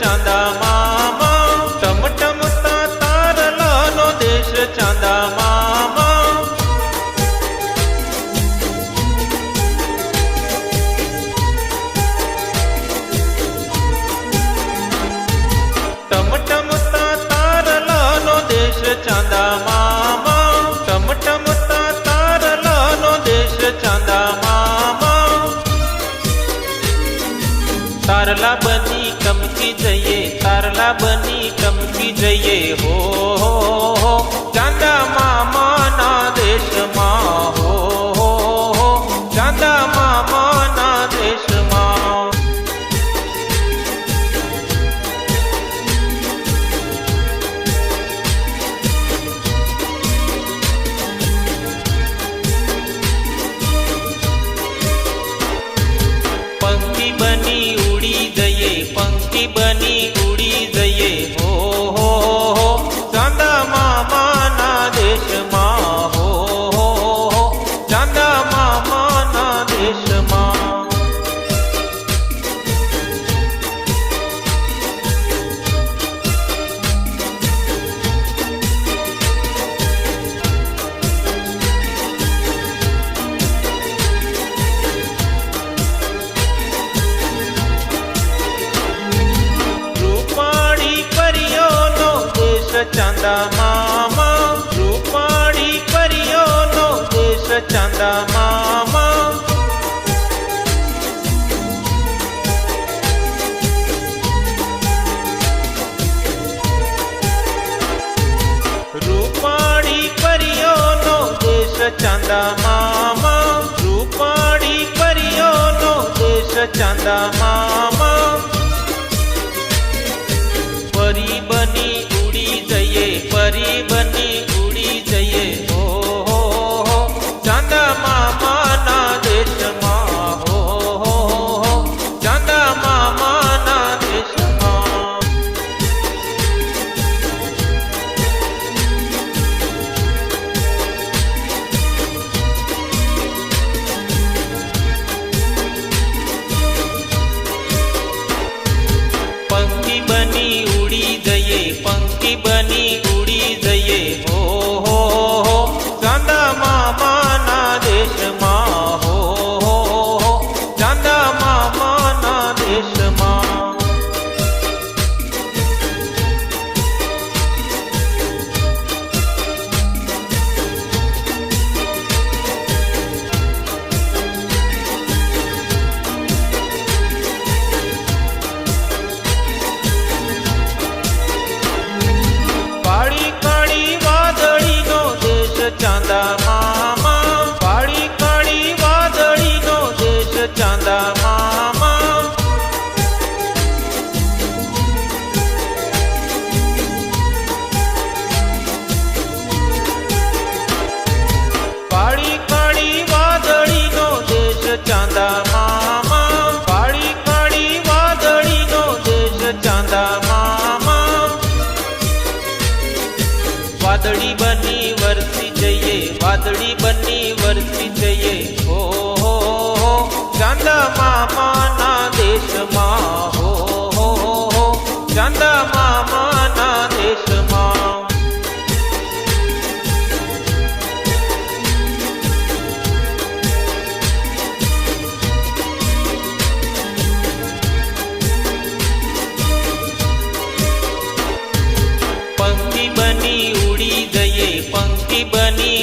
चंदा તારલા બની કમકી જઈએ તારલા બની કમકી જઈએ હો ચાંદા મામા દેશ ચાંદા મામા રૂપાણી પરિયોનો દેશ ચાંદા મામા રૂપાણી પરિયોનો દેશ ચાંદા મામા રૂપાણી પરિયોનો દેશ ચાંદા મામા બની ઉડી ગયે પંક્તિ બની જઈએ હો ચાંદા મામાના દેશમાં. હો ચાંદા મામાના દેશમાં. પંક્તિ બની ઉડી ગયે, પંક્તિ બની